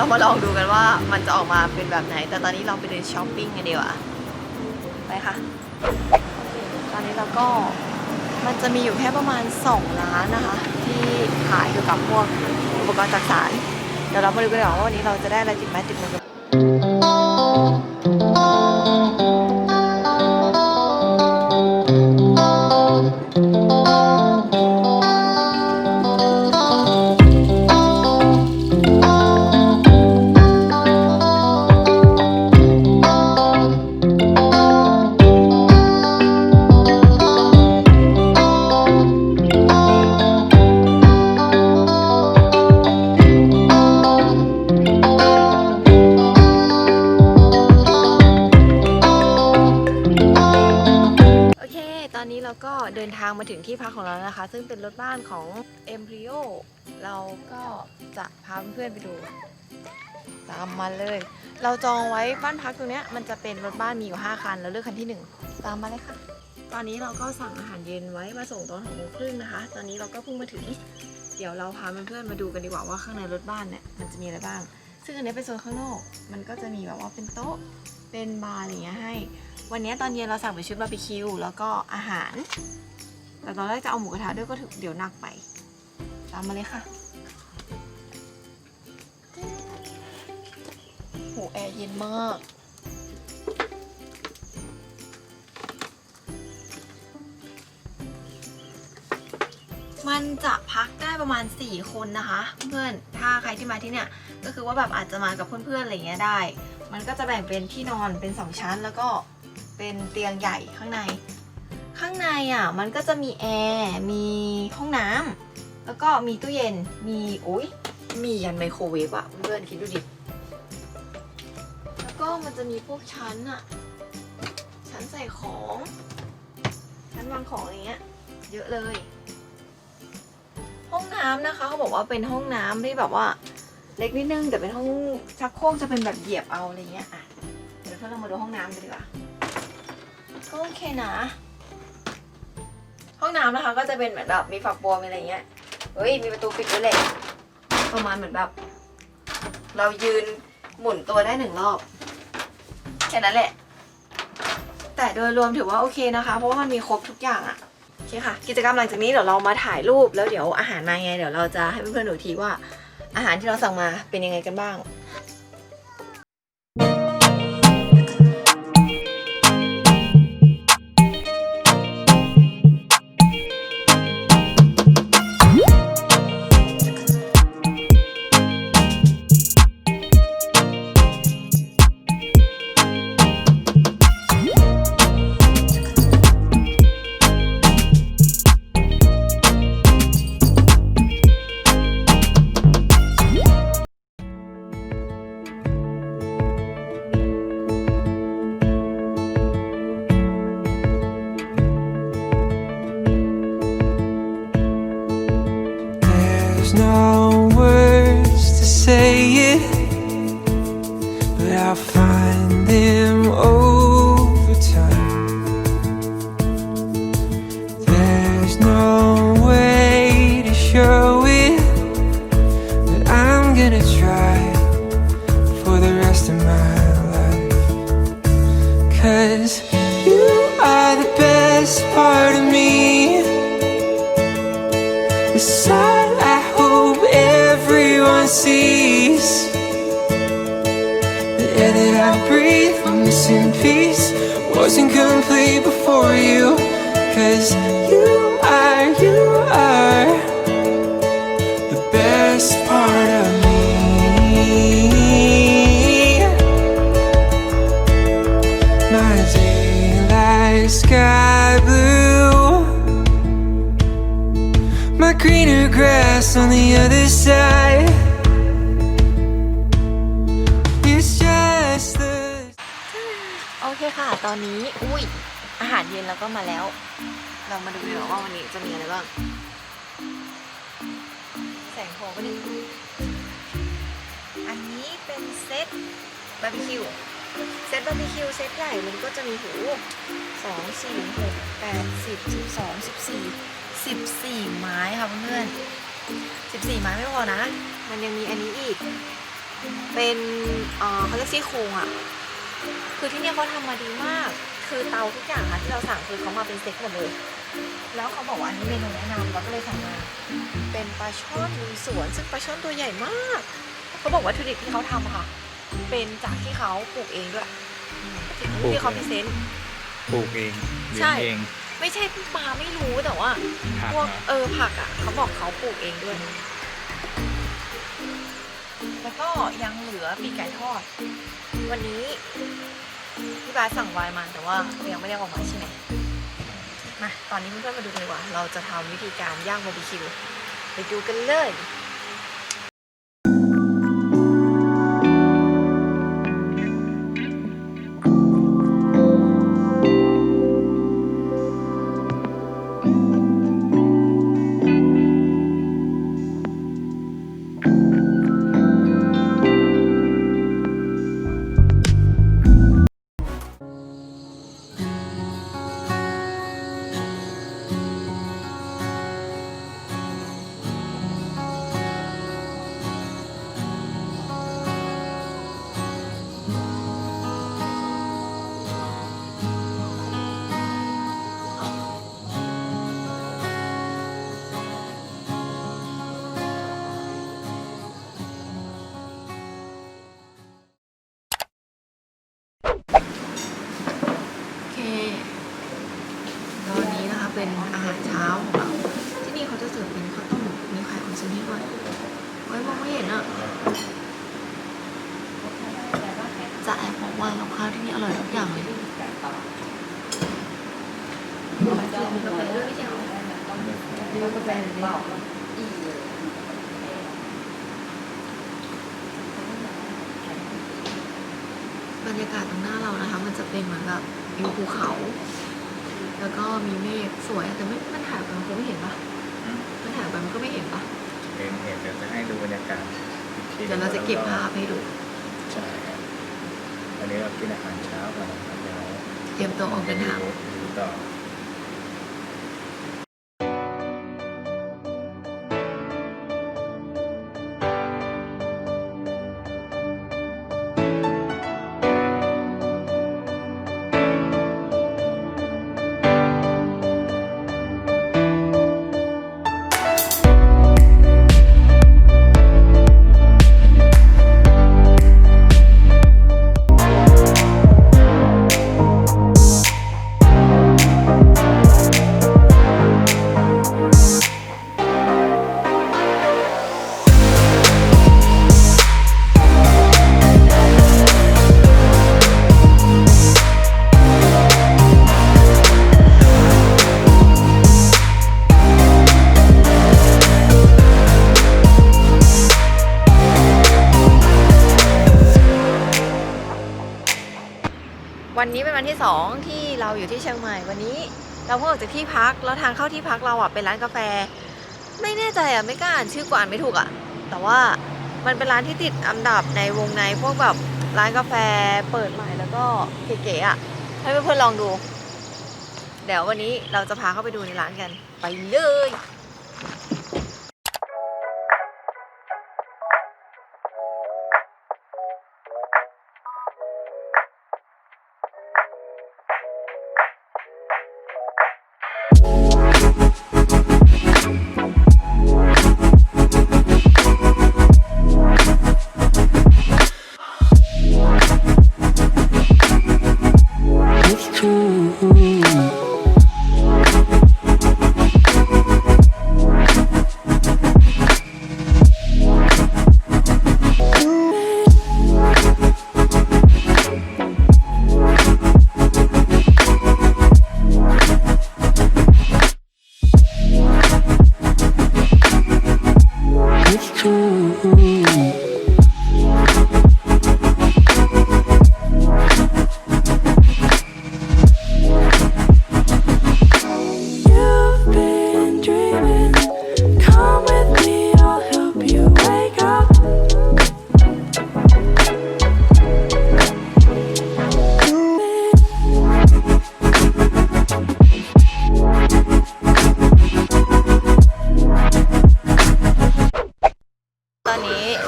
เรามาลองดูกันว่ามันจะออกมาเป็นแบบไหน แต่ตอนนี้เราไปเดินช้อปปิ้งกันดีกว่าไปค่ะ ตอนนี้เราก็มันจะมีอยู่แค่ประมาณ 2 ร้านนะคะ ที่ขายเกี่ยวกับพวกอุปกรณ์จักสานเดี๋ยวเรามาดูกันดีกว่าว่าวันนี้เราจะได้อะไรติดไม้ติดมือกัน มาถึงที่พักของเราแล้วนะคะ ซึ่งเป็นรถบ้านของ e m p r i o เราก็จะพาเพื่อนไปดู ตามมาเลย เราจองไว้บ้านพักตรงนี้มันจะเป็นรถบ้านมีอยู่ 5 คัน แล้วเลือกคันที่ 1 ตามมาเลยค่ะ ตอนนี้เราก็สั่งอาหารเย็นไว้มาส่งตอนหกโมงครึ่งนะคะ ตอนนี้เราก็เพิ่งมาถึง เดี๋ยวเราพาเพื่อนๆมาดูกันดีกว่าว่าข้างในรถบ้านเนี่ยมันจะมีอะไรบ้าง ซึ่งอันนี้เป็นโซนข้างนอก มันก็จะมีแบบว่าเป็นโต๊ะ เป็นบาร์อะไรเงี้ยให้วันนี้ตอนเย็นเราสั่งเป็นชุดบาร์บีคิวแล้วก็อาหาร แต่ตอนแรกจะเอาหมูกระทะด้วยก็ถึงเดี๋ยวหนักไป ตามมาเลยค่ะโหแอร์เย็นมาก มันจะพักได้ประมาณ 4 คนนะคะ เพื่อนถ้าใครที่มาที่เนี่ย ก็คือว่าแบบอาจจะมากับเพื่อนๆอะไรอย่างเงี้ยได้ มันก็จะแบ่งเป็นที่นอนเป็น 2 ชั้นแล้วก็เป็นเตียงใหญ่ข้างใน ข้างในอะมันก็จะมีแอร์มีห้องน้ำแล้วก็มีตู้เย็นมีโอ้ยมียันไมโครเวฟอะเพื่อนๆคิดดูดิ แล้วก็มันจะมีพวกชั้นอะชั้นใส่ของ ชั้นวางของอะไรเงี้ย เยอะเลย ห้องน้ำนะคะเขาบอกว่าเป็นห้องน้ำที่แบบว่า เล็กนิดนึงแต่เป็นห้องชักโครกจะเป็นแบบเหยียบเอาอะไรเงี้ยอะเดี๋ยวเรามาดูห้องน้ำกันดีกว่าก็โอเคนะ ห้องน้ำนะคะก็จะเป็นเหมือนแบบมีฝักบัวมีอะไรเงี้ยเฮ้ยมีประตูปิดด้วยแหละประมาณเหมือนแบบ เรายืนหมุนตัวได้หนึ่งรอบแค่นั้นแหละ แต่โดยรวมถือว่าโอเคนะคะ เพราะว่ามันมีครบทุกอย่างอะโอเคค่ะ กิจกรรมหลังจากนี้เดี๋ยวเรามาถ่ายรูปแล้วเดี๋ยวอาหารมาไง เดี๋ยวเราจะให้เพื่อนๆดูทีว่า อาหารที่เราสั่งมาเป็นยังไงกันบ้าง Wasn't complete before you. Cause you are, you are the best part of me. My daylight sky blue. My greener grass on the other side. เคค่ะ ตอนนี้ อุ้ย อาหารเย็นเราก็มาแล้ว เรามาดูดีกว่าว่าวันนี้จะมีอะไรบ้าง แสงโพก็นี่อันนี้เป็นเซตบาร์บีคิว เซตบาร์บีคิวเซตใหญ่ มันก็จะมีหูสองสี่หกแปดสิบสิบสองสิบสี่สิบสี่ไม้ค่ะเพื่อนสิบสี่ไม้ไม่พอนะ มันยังมีอันนี้อีก เป็นเออเขาเรียกซี่โครงอะ คือที่เนี่ยเขาทำมาดีมาก คือเตาทุกอย่างค่ะที่เราสั่งคือเขามาเป็นเซ็ตหมดเลย แล้วเขาบอกว่าอันนี้เมนูแนะนำเราก็เลยสั่งมา เป็นปลาช่อนลุยสวน ซึ่งปลาช่อนตัวใหญ่มาก เขาบอกว่าวัตถุดิบที่เขาทำอะค่ะ เป็นจากที่เขาปลูกเองด้วยอืมที่เขาพรีเซนต์ปลูกเองเลี้ยใช่งเอง ไม่ใช่ปลาไม่รู้แต่ว่าผักพวกนะเออผักอะเขาบอกเขาปลูกเองด้วย แล้วก็ยังเหลือปีกไก่ทอด วันนี้พี่บาสสั่งไวน์มาแต่ว่ายังไม่ได้ออกมาใช่ไหมมาตอนนี้เพื่อนๆมาดูกันดีกว่า เราจะทำวิธีการย่างบาร์บีคิวไปดูกันเลย เป็นอารเช้าของเราที่นี่เขาจะเสิร์ฟเป็นข้าวต้มมีไข่ออนเซนให้ด้วยไว้มองไม่เห็นอะจะแอบบอกว่ากับข้าวที่นี่อร่อยทุกอย่างเลยบรรยากาศตรงหน้าเรานะคะ มันจะเป็นเหมือนแบบวิวภูเขา แล้วก็มีเมฆสวยแต่ไม่มันถ่ายไปมันคงไม่เห็นปะมันถ่ายไปมันก็ไม่เห็นปะเห็นเห็นเดี๋ยวจะให้ดูบรรยากาศอีกทีเดี๋ยวเราจะเก็บภาพให้ดูใช่ครับวันนี้เรากินอาหารเช้าก่อนนะครับเดี๋ยวเตรียมตัวออกเดินทางดูต่อ นี้เป็นวันที่สองที่เราอยู่ที่เชียงใหม่วันนี้ เราเพิ่งออกจากที่พักแล้วทางเข้าที่พักเราอะเป็นร้านกาแฟ ไม่แน่ใจอะไม่กล้าอ่านชื่อกว่าอ่านไม่ถูกอะ แต่ว่ามันเป็นร้านที่ติดอันดับในวงในพวกแบบร้านกาแฟเปิดใหม่แล้วก็เก๋ๆอะให้เพื่อนๆลองดู เดี๋ยววันนี้เราจะพาเข้าไปดูในร้านกันไปเลย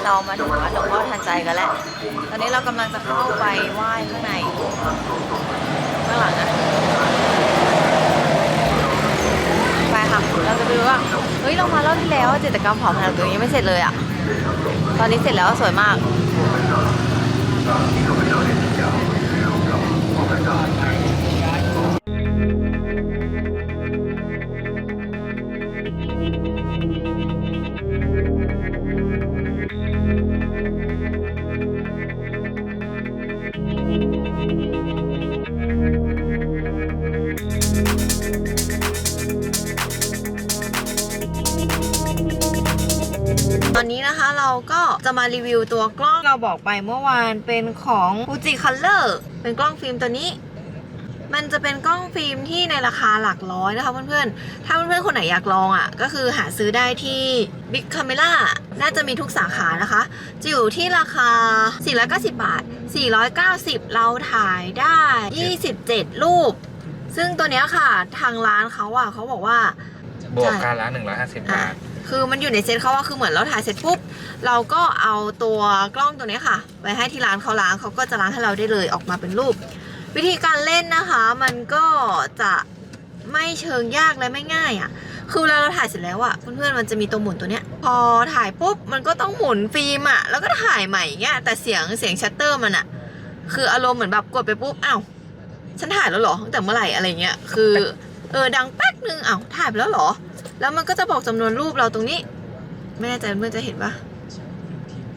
เรามาถึงวัดหลวงพ่อทันใจกันแล้ว ตอนนี้เรากำลังจะเข้าไปไหว้ข้างในข้างหลังนะไปค่ะ เราจะไปดูว่า เฮ้ย เรามารอบที่แล้วจิตกรรมเผาผลาญตัวนี้ไม่เสร็จเลยอะ ตอนนี้เสร็จแล้วสวยมาก จะมารีวิวตัวกล้องเราบอกไปเมื่อวานเป็นของ Fuji Color เป็นกล้องฟิล์มตัวนี้ มันจะเป็นกล้องฟิล์มที่ในราคาหลักร้อยนะคะเพื่อนๆ ถ้าเพื่อนๆ คนไหนอยากลองอะ ก็คือหาซื้อได้ที่ Big Camera น่าจะมีทุกสาขานะคะ จะอยู่ที่ราคา 490 บาท 490 เราถ่ายได้ 27 รูป ซึ่งตัวเนี้ยค่ะ ทางร้านเขาอะเขาบอกว่าบวกการละหนึ่งร้าสิบอะบาท คือมันอยู่ในเซ็ตเขาว่าคือเหมือนเราถ่ายเสร็จปุ๊บเราก็เอาตัวกล้องตัวเนี้ยค่ะ ไว้ให้ที่ร้านเขาล้างเขาก็จะล้างให้เราได้เลยออกมาเป็นรูป วิธีการเล่นนะคะ มันก็จะไม่เชิงยากและไม่ง่ายอะ่ะ คือเวลาเราถ่ายเสร็จแล้วอะ่ะเพื่อนๆมันจะมีตัวหมุนตัวเนี้ย พอถ่ายปุ๊บมันก็ต้องหมุนฟิล์มอะ่ะแล้วก็ถ่ายใหม่อย่างเงี้ยแต่เสียงเสียงชัตเตอร์มันอะ่ะ คืออารมณ์เหมือนแบบกดไปปุ๊บอ้าวฉันถ่ายแล้วเหรอตั้งแต่เมื่อไหร่อะไรเงี้ยคือเออดังแป๊กนึงอ้าวถ่ายไปแล้วเหรอ แล้วมันก็จะบอกจำนวนรูปเราตรงนี้ ไม่แน่ใจเพื่อนจะเห็นปะ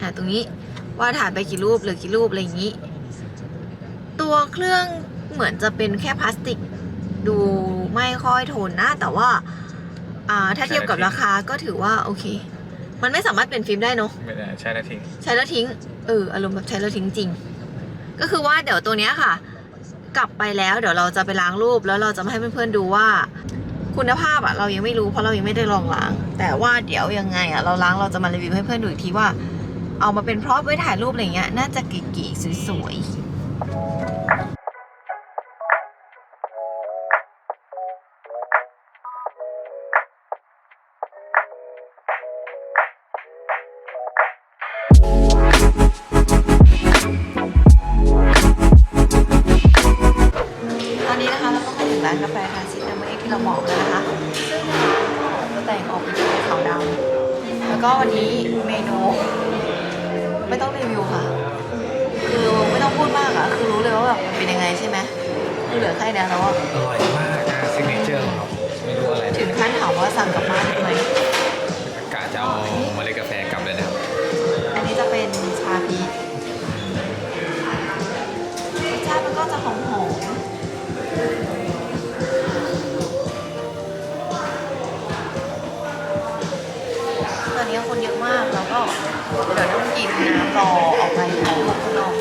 อ่าตรงนี้ว่าถ่ายไปกี่รูปเหลือกี่รูปอะไรอย่างนี้ ตัวเครื่องเหมือนจะเป็นแค่พลาสติก ดูไม่ค่อยทนนะ แต่ว่าอ่าถ้าเทียบกับราคาก็ถือว่าโอเค มันไม่สามารถเป็นฟิล์มได้เนอะไม่ได้ใช้แล้วทิ้งใช้แล้วทิ้งเอออารมณ์แบบใช้แล้วทิ้งจริง ก็คือว่าเดี๋ยวตัวเนี้ยค่ะ กลับไปแล้วเดี๋ยวเราจะไปล้างรูปแล้วเราจะมาให้เพื่อนๆดูว่า คุณภาพอะเรายังไม่รู้เพราะเรายังไม่ได้ลองล้าง แต่ว่าเดี๋ยวยังไงอะเราล้างเราจะมารีวิวให้เพื่อนดูอีกทีว่า เอามาเป็นพร็อพไว้ถ่ายรูปอะไรเงี้ยน่าจะเก๋ๆสวยๆ นนี้เมนูไม่ต้องรีวิวค่ะ คือไม่ต้องพูดมากอะคือรู้เลยว่าแบบมันเป็นยังไงใช่ไหมคือเหลือแค่เนี้ยแล้วอะอร่อยมากนะซิกเนเจอร์ของเราไม่รู้อะไรถึงขั้นถามว่าสั่งกลับบ้านได้ไหม เยอะคนเยอะมาก แล้วก็เดี๋ยวต้องกินน้ำรอออกไปข้างนอก